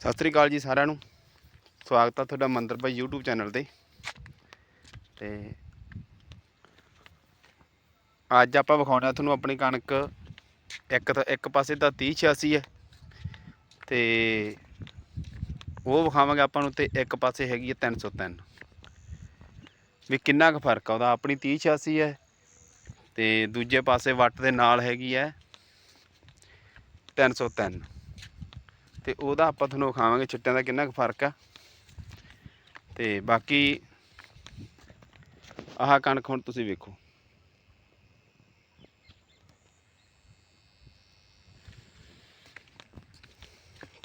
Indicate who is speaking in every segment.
Speaker 1: ਸਤਿ ਸ੍ਰੀ ਅਕਾਲ ਜੀ ਸਾਰਿਆਂ ਨੂੰ। ਸਵਾਗਤ ਆ ਤੁਹਾਡਾ ਮੰਦਰ ਭਾਈ YouTube ਚੈਨਲ ਤੇ। ਤੇ ਅੱਜ ਆਪਾਂ ਵਿਖਾਉਣਾ ਤੁਹਾਨੂੰ ਆਪਣੀ ਕਣਕ। ਇੱਕ ਤਾਂ, ਇੱਕ ਪਾਸੇ ਤਾਂ 30 86 ਹੈ। ਤੇ ਉਹ ਵਿਖਾਵਾਂਗੇ ਆਪਾਂ ਨੂੰ ਤੇ ਇੱਕ ਪਾਸੇ ਹੈਗੀ ਹੈ 303 ਵੀ ਕਿੰਨਾ ਕੁ ਫ਼ਰਕ ਆ, ਉਹਦਾ ਆਪਣੀ 30 86 ਹੈ ਤੇ ਦੂਜੇ ਪਾਸੇ ਵੱਟ ਦੇ ਨਾਲ ਹੈਗੀ ਹੈ 303 ਤੇ ਉਹਦਾ ਆਪਾਂ ਤੁਹਾਨੂੰ ਵਿਖਾਵਾਂਗੇ ਛਿੱਟਿਆਂ ਦਾ ਕਿੰਨਾ ਕੁ ਫ਼ਰਕ ਆ। ਤੇ ਬਾਕੀ ਆਹ ਕਣਕ ਹੁਣ ਤੁਸੀਂ ਵੇਖੋ।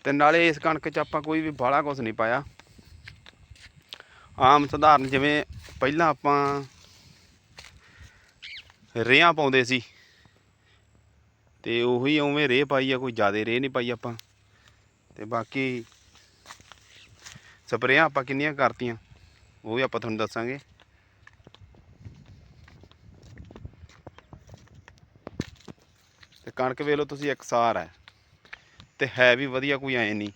Speaker 1: ਤੇ ਨਾਲੇ ਇਸ ਕਣਕ 'ਚ ਆਪਾਂ ਕੋਈ ਵੀ ਬਾਹਲਾ ਕੁਝ ਨਹੀਂ ਪਾਇਆ। ਆਮ ਸਧਾਰਨ ਜਿਵੇਂ ਪਹਿਲਾਂ ਆਪਾਂ ਰੇਹਾਂ ਪਾਉਂਦੇ ਸੀ। ਤੇ ਉਹੀ ਉਵੇਂ ਰੇਹ ਪਾਈ ਆ, ਕੋਈ ਜ਼ਿਆਦਾ ਰੇਹ ਨਹੀਂ ਪਾਈ ਆਪਾਂ। ਤੇ ਬਾਕੀ ਸਪਰੇਆਂ ਆਪਾਂ ਕਿੰਨੀਆਂ ਕਰਤੀਆਂ, ਉਹ ਵੀ ਆਪਾਂ ਤੁਹਾਨੂੰ ਦੱਸਾਂਗੇ। ਤੇ ਕਣਕ ਵੇਖ ਲਓ ਤੁਸੀਂ ਇਕਸਾਰ ਹੈ। ਤੇ ਹੈ ਵੀ ਵਧੀਆ, ਕੋਈ ਐ ਨਹੀਂ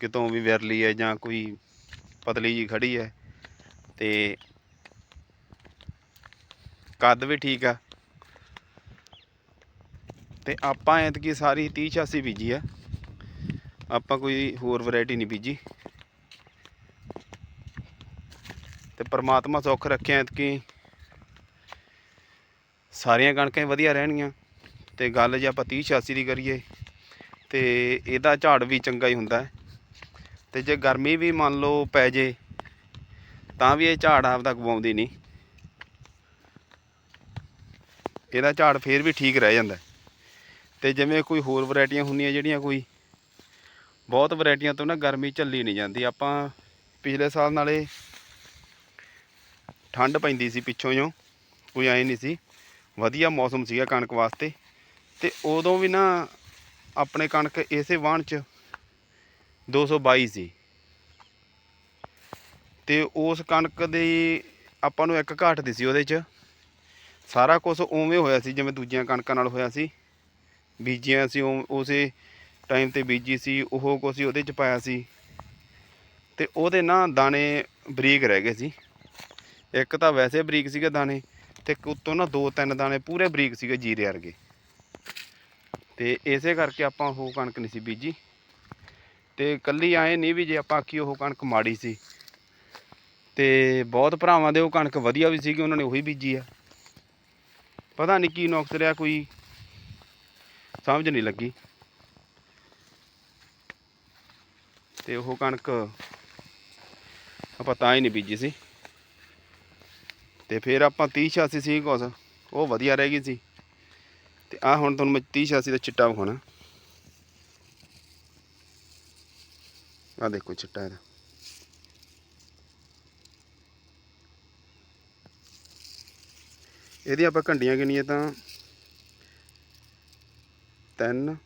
Speaker 1: ਕਿਤੋਂ ਵੀ ਵਿਰਲੀ ਹੈ ਜਾਂ ਕੋਈ ਪਤਲੀ ਜੀ ਖੜੀ ਹੈ। ਤੇ ਕੱਦ ਵੀ ਠੀਕ ਆ। ਤੇ ਆਪਾਂ ਐਤਕੀ ਸਾਰੀ 30 86 ਬੀਜੀ ਆ। ਆਪਾਂ ਕੋਈ ਹੋਰ ਵੈਰਾਈਟੀ ਨਹੀਂ ਬੀਜੀ। ਤੇ ਪਰਮਾਤਮਾ ਸੁੱਖ ਰੱਖਿਆ ਐਤਕੀ। ਸਾਰੀਆਂ ਕਣਕਾਂ ਹੀ ਵਧੀਆ ਰਹਿਣਗੀਆਂ। ਤੇ ਗੱਲ ਜੇ ਆਪਾਂ 30 86 ਦੀ ਕਰੀਏ, ਤੇ ਇਹਦਾ ਝਾੜ ਵੀ ਚੰਗਾ ਹੀ ਹੁੰਦਾ ਹੈ। ਤੇ ਜੇ ਗਰਮੀ ਵੀ ਮੰਨ ਲਓ ਪੈ ਜੇ, ਤਾਂ ਵੀ ਇਹ ਝਾੜ ਆਪ ਤੱਕ ਗਵਾਉਂਦੀ ਨਹੀਂ। ਇਹਦਾ ਝਾੜ ਫੇਰ ਵੀ ਠੀਕ ਰਹਿ ਜਾਂਦਾ ਹੈ। ਤੇ ਜਿਵੇਂ ਕੋਈ ਹੋਰ ਵੈਰਾਈਟੀਆਂ ਹੁੰਦੀਆਂ ਜਿਹੜੀਆਂ ਕੋਈ ਬਹੁਤ ਵੈਰਾਈਟੀਆਂ ਤੋਂ ਨਾ ਗਰਮੀ ਝੱਲੀ ਨਹੀਂ ਜਾਂਦੀ। ਆਪਾਂ ਪਿਛਲੇ ਸਾਲ ਨਾਲੇ ਠੰਡ ਪੈਂਦੀ ਸੀ ਪਿੱਛੋਂ ਜੋ ਕੋਈ ਐ ਨਹੀਂ ਸੀ। ਵਧੀਆ ਮੌਸਮ ਸੀਗਾ ਕਣਕ ਵਾਸਤੇ। ਤੇ ਉਦੋਂ ਵੀ ਨਾ ਆਪਣੇ ਕਣਕ ਇਸੇ ਵਾਹਣ ਚ 222 ਸੀ ਤੇ ਉਸ ਕਣਕ ਦੀ ਆਪਾਂ ਨੂੰ ਇੱਕ ਘਾਟ ਦੀ ਸੀ ਉਹਦੇ ਚ। ਸਾਰਾ ਕੁਝ ਉਵੇਂ ਹੋਇਆ ਸੀ, ਜਿਵੇਂ ਦੂਜੀਆਂ ਕਣਕਾਂ ਨਾਲ ਹੋਇਆ ਸੀ। ਬੀਜੀਆਂ ਸੀ ਉਵੇਂ- ਉਸੇ ਟਾਈਮ ਤੇ ਬੀਜੀ ਸੀ, ਉਹ ਕੁਛ ਉਹਦੇ ਚ ਪਾਇਆ ਸੀ। ਤੇ ਉਹਦੇ ਨਾ ਦਾਣੇ ਬਰੀਕ ਰਹਿ ਗਏ ਸੀ। ਇੱਕ ਤਾਂ ਵੈਸੇ ਬਰੀਕ ਸੀਗੇ ਦਾਣੇ ਤੇ ਉੱਤੋਂ ਨਾ ਦੋ ਤਿੰਨ ਦਾਣੇ ਪੂਰੇ ਬਰੀਕ ਸੀਗੇ ਜੀਰੇ ਵਰਗੇ। ਤੇ ਇਸੇ ਕਰਕੇ ਆਪਾਂ ਉਹ ਕਣਕ ਨਹੀਂ ਸੀ ਬੀਜੀ। ਤੇ ਕੱਲੀ ਆਏ ਨਹੀਂ ਵੀ ਜੇ ਆਪਾਂ ਆਖੀ ਉਹ ਕਣਕ ਮਾੜੀ ਸੀ। ਤੇ ਬਹੁਤ ਭਰਾਵਾਂ ਦੇ ਉਹ ਕਣਕ ਵਧੀਆ ਵੀ ਸੀਗੀ, ਉਹਨਾਂ ਨੇ ਉਹੀ ਬੀਜੀ ਆ। ਪਤਾ ਨਹੀਂ ਕੀ ਨੁਕਸ ਰਿਹਾ, ਕੋਈ ਸਮਝ ਨਹੀਂ ਲੱਗੀ। ਤੇ ਉਹ ਕਣਕ ਆਪਾਂ ਤਾਂ ਹੀ ਨਹੀਂ ਬੀਜੀ ਸੀ। ਤੇ ਫਿਰ ਆਪਾਂ 30 86 ਸੀ ਕੁਛ, ਉਹ ਵਧੀਆ ਰਹਿ ਗਈ ਸੀ। ਤੇ ਆ ਹੁਣ ਤੁਹਾਨੂੰ ਮੈਂ 30 86 ਦਾ ਚਿੱਟਾ ਵਿਖਾਉਣਾ। ਆ ਦੇਖੋ ਚਿੱਟਾ ਇਹਦਾ। ਇਹਦੀ ਆਪਾਂ ਘੰਟੀਆਂ ਗਿਣੀਏ ਤਾਂ ਤਿੰਨ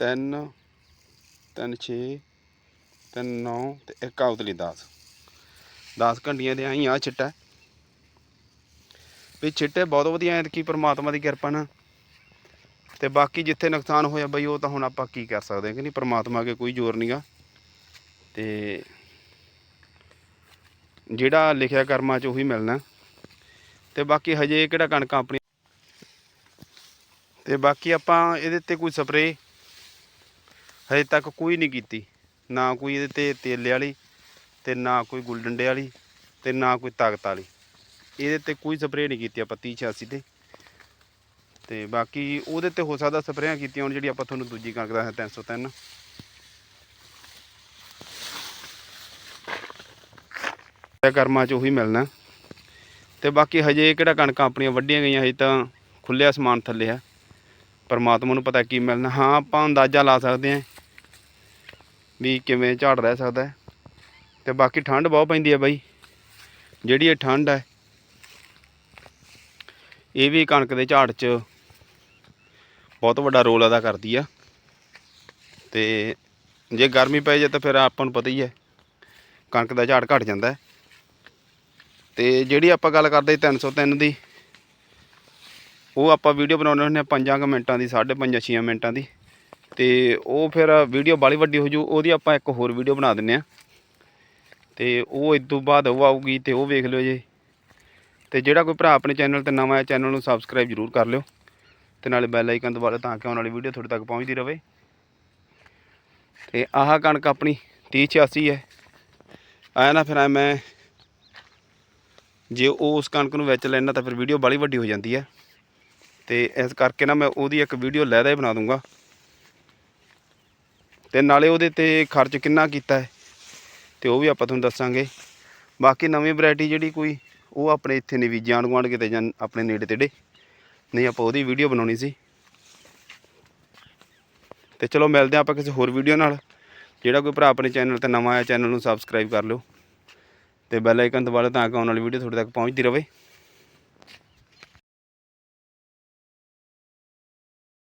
Speaker 1: ਤਿੰਨ ਤਿੰਨ ਛੇ, ਤਿੰਨ ਨੌ ਤੇ ਇੱਕ ਆਉਤਲੀ 10 10 ਘੰਟੀਆਂ ਦੇ ਆਈ ਆ ਚਿੱਟਾ ਵੀ ਚਿੱਟੇ ਬਹੁਤ ਵਧੀਆ ਐ ਕੀ ਪ੍ਰਮਾਤਮਾ ਦੀ ਕਿਰਪਾ ਨਾਲ। ਤੇ ਬਾਕੀ ਜਿੱਥੇ ਨੁਕਸਾਨ ਹੋਇਆ ਬਈ, ਉਹ ਤਾਂ ਹੁਣ ਆਪਾਂ ਕੀ ਕਰ ਸਕਦੇ ਹਾਂ ਕਿ ਨਹੀਂ? ਪ੍ਰਮਾਤਮਾ ਅੱਗੇ ਕੋਈ ਜ਼ੋਰ ਨਹੀਂਗਾ ਤੇ ਜਿਹੜਾ ਲਿਖਿਆ ਕਰਮਾਂ 'ਚ ਉਹੀ ਮਿਲਣਾ। ਤੇ ਬਾਕੀ ਹਜੇ ਕਿਹੜਾ ਕਣਕ ਆਪਣੀ? ਤੇ ਬਾਕੀ ਆਪਾਂ ਇਹਦੇ ਤੇ ਕੋਈ ਸਪਰੇਅ ਹਜੇ ਤੱਕ ਕੋਈ ਨਹੀਂ ਕੀਤੀ। ਨਾ ਕੋਈ ਇਹਦੇ ਤੇ ਤੇਲੇ ਵਾਲੀ ਤੇ ਨਾ ਕੋਈ ਗੁੱਲ ਡੰਡੇ ਵਾਲੀ ਤੇ ਨਾ ਕੋਈ ਤਾਕਤ ਵਾਲੀ। ਇਹਦੇ ਤੇ ਕੋਈ ਸਪਰੇਅ ਨਹੀਂ ਕੀਤੀ ਆਪਾਂ 30 86 ਤੇ। ਤੇ ਬਾਕੀ ਉਹਦੇ ਤੇ ਹੋ ਸਕਦਾ ਸਪਰੇਆਂ ਕੀਤੀਆਂ ਹੁਣ ਜਿਹੜੀ ਆਪਾਂ ਤੁਹਾਨੂੰ ਦੂਜੀ ਕਣਕ ਦਾ 303 ਇਹ ਕਰਮਾਂ 'ਚ ਉਹੀ ਮਿਲਣਾ। ਤੇ ਬਾਕੀ ਹਜੇ ਕਿਹੜਾ ਕਣਕਾਂ ਆਪਣੀਆਂ ਵੱਡੀਆਂ ਗਈਆਂ, ਹਜੇ ਤਾਂ ਖੁੱਲਿਆ ਸਮਾਨ ਥੱਲੇ ਆ। ਪਰਮਾਤਮਾ ਨੂੰ ਪਤਾ ਕੀ ਮਿਲਣਾ। ਹਾਂ, ਆਪਾਂ ਅੰਦਾਜ਼ਾ ਲਾ ਸਕਦੇ ਹਾਂ ਵੀ ਕਿਵੇਂ ਝਾੜ ਰਹਿ ਸਕਦਾ ਹੈ। ਤੇ ਬਾਕੀ ਠੰਡ ਬਹੁਤ ਪੈਂਦੀ ਹੈ ਬਾਈ। ਜਿਹੜੀ ਇਹ ਠੰਡ ਹੈ, ਇਹ ਵੀ ਕਣਕ ਦੇ ਝਾੜ 'ਚ ਬਹੁਤ ਵੱਡਾ ਰੋਲ ਅਦਾ ਕਰਦੀ ਆ। ਤੇ ਜੇ ਗਰਮੀ ਪੈ ਜਾਏ ਤਾਂ ਫਿਰ ਆਪਾਂ ਨੂੰ ਪਤਾ ਹੀ ਹੈ, ਕਣਕ ਦਾ ਝਾੜ ਘਟ ਜਾਂਦਾ ਹੈ। ਤੇ ਜਿਹੜੀ ਆਪਾਂ ਗੱਲ ਕਰਦੇ ਸੀ 303 ਦੀ, ਉਹ ਆਪਾਂ ਵੀਡੀਓ ਬਣਾਉਂਦੇ ਹੁੰਦੇ ਆ 5 ਮਿੰਟਾਂ ਦੀ 5.5 6 ਮਿੰਟਾਂ ਦੀ। ਤੇ ਉਹ ਫਿਰ ਵੀਡੀਓ ਬਾਲੀ ਵੱਡੀ ਹੋ ਜੂ, ਉਹਦੀ ਆਪਾਂ ਇੱਕ ਹੋਰ ਵੀਡੀਓ ਬਣਾ ਦਿੰਨੇ ਆ। ਤੇ ਉਹ ਇਸ ਤੋਂ ਬਾਅਦ ਉਹ ਆਊਗੀ ਤੇ ਉਹ ਵੇਖ ਲਿਓ ਜੇ। ਤੇ ਜਿਹੜਾ ਕੋਈ ਭਰਾ ਆਪਣੇ ਚੈਨਲ ਤੇ ਨਵਾਂ ਹੈ ਚੈਨਲ ਨੂੰ ਸਬਸਕ੍ਰਾਈਬ ਜ਼ਰੂਰ ਕਰ ਲਿਓ। ਤੇ ਨਾਲੇ ਬੈਲ ਆਈਕਨ ਦਬਾ ਲਿਓ ਤਾਂ ਕਿ ਆਉਣ ਵਾਲੀ ਵੀਡੀਓ ਤੁਹਾਡੇ ਤੱਕ ਪਹੁੰਚਦੀ ਰਹੇ ਤੇ ਆਹ ਕਣਕ ਆਪਣੀ 3086 ਹੈ। ਆਇਆ ਨਾ ਫਿਰ ਐ ਮੈਂ, ਜੇ ਉਹ ਉਸ ਕਣਕ ਨੂੰ ਵੇਚ ਲੈਣਾ ਤਾਂ ਫਿਰ ਵੀਡੀਓ ਬਾਲੀ ਵੱਡੀ ਹੋ ਜਾਂਦੀ ਹੈ। ਤੇ ਇਸ ਕਰਕੇ ਨਾ ਮੈਂ ਉਹਦੀ ਇੱਕ ਵੀਡੀਓ ਲੈਦਾ ਹੀ ਬਣਾ ਦੂੰਗਾ। ਤੇ ਨਾਲੇ ਉਹਦੇ ਤੇ ਖਰਚ ਕਿੰਨਾ ਕੀਤਾ ਹੈ, ਤੇ ਉਹ ਵੀ ਆਪਾਂ ਤੁਹਾਨੂੰ ਦੱਸਾਂਗੇ। ਬਾਕੀ ਨਵੀਂ ਵੈਰਾਈਟੀ ਜਿਹੜੀ ਕੋਈ, ਉਹ ਆਪਣੇ ਇੱਥੇ ਨਹੀਂ ਵੀ ਆਂਢ ਗੁਆਂਢ ਕਿਤੇ ਜਾਂ ਆਪਣੇ ਨੇੜੇ ਤੇੜੇ। ਨਹੀਂ, ਆਪਾਂ ਉਹਦੀ ਵੀਡੀਓ ਬਣਾਉਣੀ ਸੀ। ਤੇ ਚਲੋ ਮਿਲਦੇ ਹਾਂ ਆਪਾਂ ਕਿਸੇ ਹੋਰ ਵੀਡੀਓ ਨਾਲ। ਜਿਹੜਾ ਕੋਈ ਭਰਾ ਆਪਣੇ ਚੈਨਲ ਤੇ ਨਵਾਂ ਆਇਆ ਚੈਨਲ ਨੂੰ ਸਬਸਕ੍ਰਾਈਬ ਕਰ ਲਿਓ। ਤੇ ਬੈਲ ਆਈਕਨ ਦਬਾ ਲਿਓ ਤਾਂ ਕਿ ਆਉਣ ਵਾਲੀ ਵੀਡੀਓ ਤੁਹਾਡੇ ਤੱਕ ਪਹੁੰਚਦੀ ਰਹੇ।